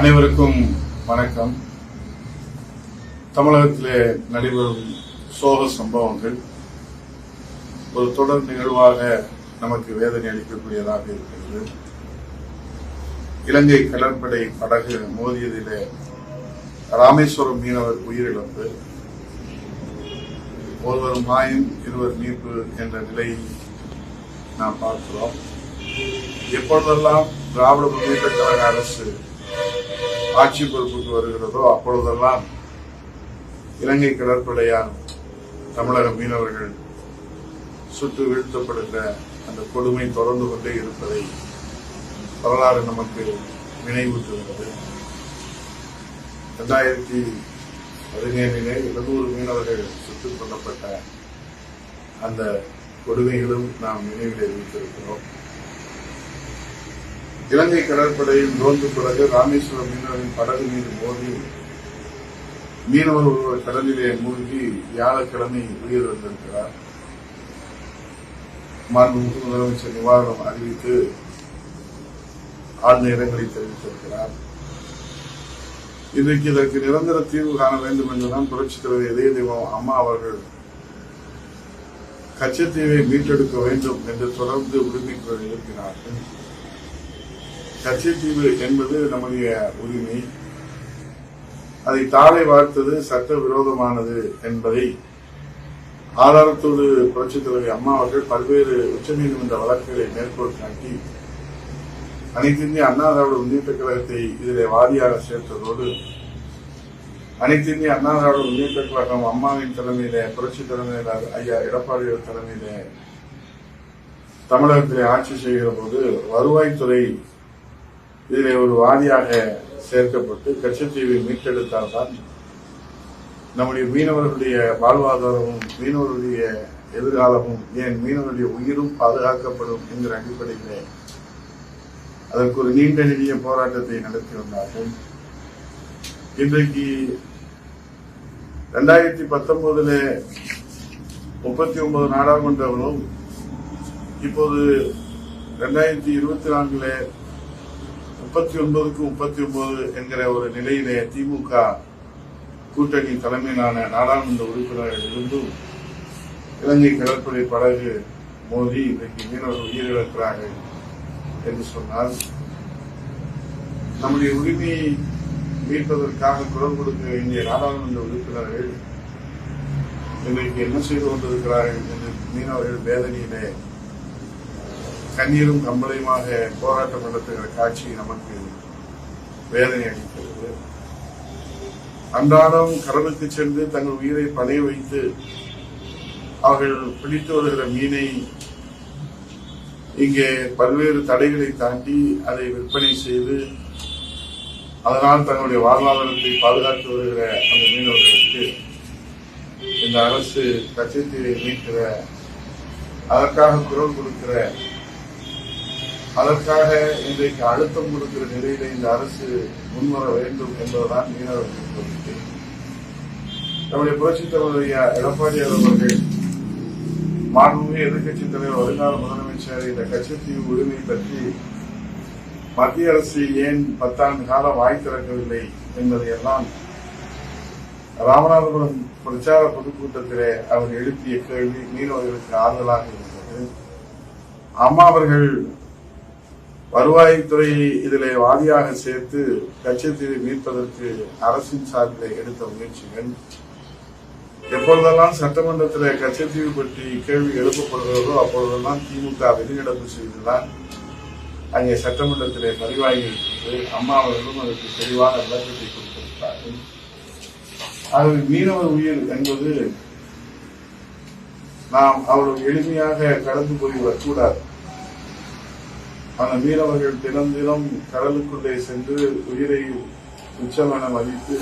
அனைவருக்கும் வணக்கம். தமிழகத்திலே நடைபெறும் சோக சம்பவங்கள் ஒரு தொடர் நிகழ்வாக நமக்கு வேதனை அளிக்கக்கூடியதாக இருக்கிறது. இலங்கை கடற்படை படகு மோதியதிலே ராமேஸ்வரம் மீனவர் உயிரிழப்பு. ஒருவர் மாயம் இருவர் மீட்பு என்ற நிலையை நாம் பார்க்கிறோம். எப்பொழுதெல்லாம் திராவிட முன்னேற்ற கழக அரசு ஆட்சி பொறுப்புக்கு வருகிறதோ அப்பொழுதெல்லாம் இலங்கை கடற்படையால் தமிழக மீனவர்கள் சுட்டு வீழ்த்தப்படுகிற அந்த கொடுமை தொடர்ந்து கொண்டே இருப்பதை வரலாறு நமக்கு நினைவூட்டுகிறது. இரண்டாயிரத்தி பதினேழிலே எழுநூறு மீனவர்கள் சுட்டுக் கொல்லப்பட்ட அந்த கொடுமைகளும் நாம் நினைவில் வைத்திருக்கிறோம். இலங்கை கடற்படையின் நோந்து பிறகு ராமேஸ்வரம் மீனவரின் படகு மீது மோதி மீனவர் ஒருவர் கடலிலே மூழ்கி வியாழக்கிழமை உயிர் வந்திருக்கிறார் மாண்புமிகு முதலமைச்சர் நிவாரணம் அறிவித்து ஆழ்ந்த இடங்களை தெரிவித்திருக்கிறார். இன்றைக்கு இதற்கு நிரந்தர தீர்வு காண வேண்டும் என்றுதான் புரட்சித் தலைவர் இதய தெய்வம் அம்மா அவர்கள் கச்சத்தீவை மீட்டெடுக்க வேண்டும் என்று தொடர்ந்து உரிமை எழுப்பினார்கள். கச்சத்தீவு என்பது நம்முடைய உரிமை. அதை தாளை வார்த்தது சட்ட விரோதமானது என்பதை ஆதாரத்தோடு புரட்சித் தலைவர் அம்மா அவர்கள் பல்வேறு உச்சநீதிமன்ற வழக்குகளை மேற்கோள் காட்டி அனைத்து இந்திய அண்ணா திராவிட முன்னேற்ற கழகத்தை இதிலே வாதியாக சேர்த்ததோடு அனைத்து இந்திய அண்ணா திராவிட முன்னேற்ற கழகம் அம்மாவின் தலைமையிலே புரட்சி தலைமையில ஐயா எடப்பாடி தலைமையிலே தமிழகத்திலே ஆட்சி செய்கிற போது வருவாய்த்துறை இதிலே ஒரு வாதியாக சேர்க்கப்பட்டு கச்சத்தீவை மீட்டெடுத்தால்தான் நம்முடைய மீனவர்களுடைய வாழ்வாதாரமும் மீனவர்களுடைய எதிர்காலமும் ஏன் மீனவர்களுடைய உயிரும் பாதுகாக்கப்படும் என்கிற அடிப்படையிலே அதற்கு ஒரு நீண்ட நெடிய போராட்டத்தை நடத்தி வந்தார்கள். இன்றைக்கு ரெண்டாயிரத்தி பத்தொன்பதுல முப்பத்தி ஒன்பது நாடாளுமன்றங்களும் இப்போது ரெண்டாயிரத்தி இருபத்தி நான்குல முப்பத்தி ஒன்பதுக்கு முப்பத்தி ஒன்பது என்கிற ஒரு நிலையிலே திமுக கூட்டணி தலைமையிலான நாடாளுமன்ற உறுப்பினர்களிலிருந்தும் இலங்கை கடற்படை படகு மோதி இன்றைக்கு மீனவர்கள் உயிரிழக்கிறார்கள் என்று சொன்னால் நம்முடைய உரிமையை மீட்பதற்காக குரல் கொடுக்க வேண்டிய நாடாளுமன்ற உறுப்பினர்கள் இன்றைக்கு என்ன செய்து கொண்டிருக்கிறார்கள் என்று மீனவர்கள் வேதனையிலே கண்ணீரும் கம்பளையுமாக போராட்டம் நடத்துகிற காட்சி நமக்கு வேதனை அளிக்கிறது. அன்றாடம் கடலுக்கு சென்று தங்கள் உயிரை பணைய வைத்து அவர்கள் பிடித்து வருகிற மீனை இங்கே பல்வேறு தடைகளை தாண்டி அதை விற்பனை செய்து அதனால் தங்களுடைய வாழ்வாதாரத்தை பாதுகாத்து வருகிற அந்த மீனவர்களுக்கு இந்த அரசு கச்சத்தீரை மீட்கிற அதற்காக குரல் கொடுக்கிற அதற்காக இன்றைக்கு அழுத்தம் கொடுக்கிற நிலையில இந்த அரசு முன்வர வேண்டும் என்பதுதான் மீனவர்கள் கோரிக்கை. நம்முடைய புரட்சித் தலைவர் ஐயா எடப்பாடியார் அவர்கள் மாண்புமிகு எதிர்கட்சித் தலைவர் வருங்கால முதலமைச்சர் இந்த கச்சத்தீவு உரிமை பற்றி மத்திய அரசு ஏன் பத்தாண்டு காலம் வாய் திறக்கவில்லை என்பதையெல்லாம் ராமநாதபுரம் பிரச்சார பொதுக்கூட்டத்திலே அவர் எழுப்பிய கேள்வி மீனவர்களுக்கு ஆறுதலாக இருந்தது. அம்மா அவர்கள் வருவாய்த்துறை இதில் வாதியாக சேர்த்து கச்சத்தீவை மீட்பதற்கு அரசின் சார்பில் எடுத்த முயற்சிகள். எப்பொழுதெல்லாம் சட்டமன்றத்தில் கச்சத்தீவு பற்றி கேள்வி எழுப்பப்படுகிறதோ அப்பொழுதெல்லாம் திமுக வெளிநடப்பு செய்துதான் அங்கே சட்டமன்றத்திலே பதிவாகி இருக்கிறது அம்மா அவர்களும் அதற்கு தெளிவான விளக்கத்தை கொடுத்திருக்கிறார்கள். ஆகவே மீனவர் உயிர் என்பது நாம் அவ்வளவு எளிமையாக கடந்து போய்விடக்கூடாது ஆனால் மீனவர்கள் தினம் தினம் கடலுக்குள்ளே சென்று உயிரை உச்சமென மதித்து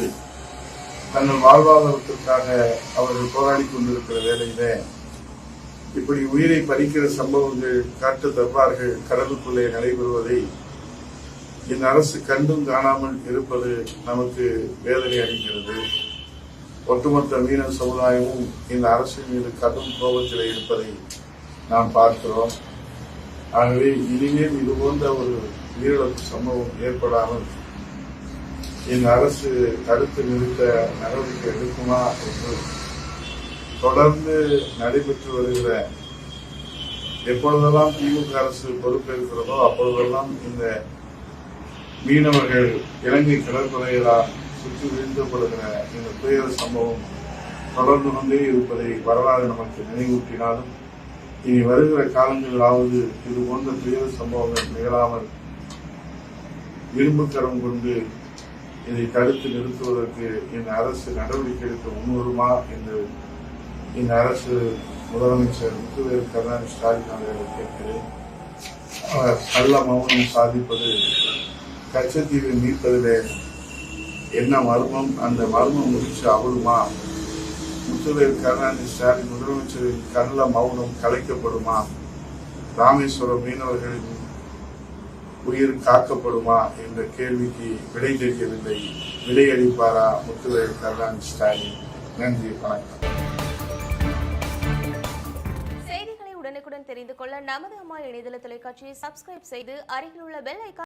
தங்கள் வாழ்வாதாரத்திற்காக அவர்கள் போராடி கொண்டிருக்கிற வேலையில இப்படி உயிரை பறிக்கிற சம்பவங்கள் காட்டு தர்பார்கள் கடலுக்குள்ளே நடைபெறுவதை இந்த அரசு கண்டும் காணாமல் இருப்பது நமக்கு வேதனை அளிக்கிறது. ஒட்டுமொத்த மீன சமுதாயமும் இந்த அரசின் மீது கடும் கோபத்தில் இருப்பதை நாம் பார்க்கிறோம். ஆகவே இனிமேல் இது போன்ற ஒரு உயிரிழப்பு சம்பவம் ஏற்படாமல் இந்த அரசு தடுத்து நிறுத்த நடவடிக்கை எடுக்குமா என்று தொடர்ந்து நடைபெற்று வருகிற எப்பொழுதெல்லாம் திமுக அரசு பொறுப்பேற்கிறதோ அப்பொழுதெல்லாம் இந்த மீனவர்கள் இலங்கை கடற்படைகளால் சுற்றி வீழ்த்தப்படுகிற இந்த துயர சம்பவம் தொடர்ந்து கொண்டே இருப்பதை வரலாறு நமக்கு நினைவூட்டினாலும் இனி வருகிற காலங்களிலாவது இது போன்ற துயர சம்பவங்கள் நிகழாமல் இரும்புக்கரம் கொண்டு இதை தடுத்து நிறுத்துவதற்கு இந்த அரசு நடவடிக்கை எடுக்க முன்வருமா என்று இந்த அரசு முதலமைச்சர் முத்துவேல் கருணாநிதி ஸ்டாலின் அவர்களை கேட்கிறேன். அவர் நல்ல மௌனம் சாதிப்பது கச்சத்தீவை மீட்பதிலே என்ன மர்மம்? அந்த மர்மம் முடிச்சு அவருமா முத்துவேல் கருணாநிதி ஸ்டாலின் முதலமைச்சரின் கள்ள மௌனம் கலைக்கப்படுமா? ராமேஸ்வரம் மீனவர்களின் உயிர் காக்கப்படுமா என்ற கேள்விக்கு விடை தெரியவில்லை விடையளிப்பாரா முத்துவேல் கருணாநிதி ஸ்டாலின்? நன்றி வணக்கம். செய்திகளை உடனுக்குடன் தெரிந்து கொள்ள நமது அம்மா இணையதள தொலைக்காட்சியை சப்ஸ்கிரைப் செய்து அருகில் உள்ள பெல் ஐக்கான்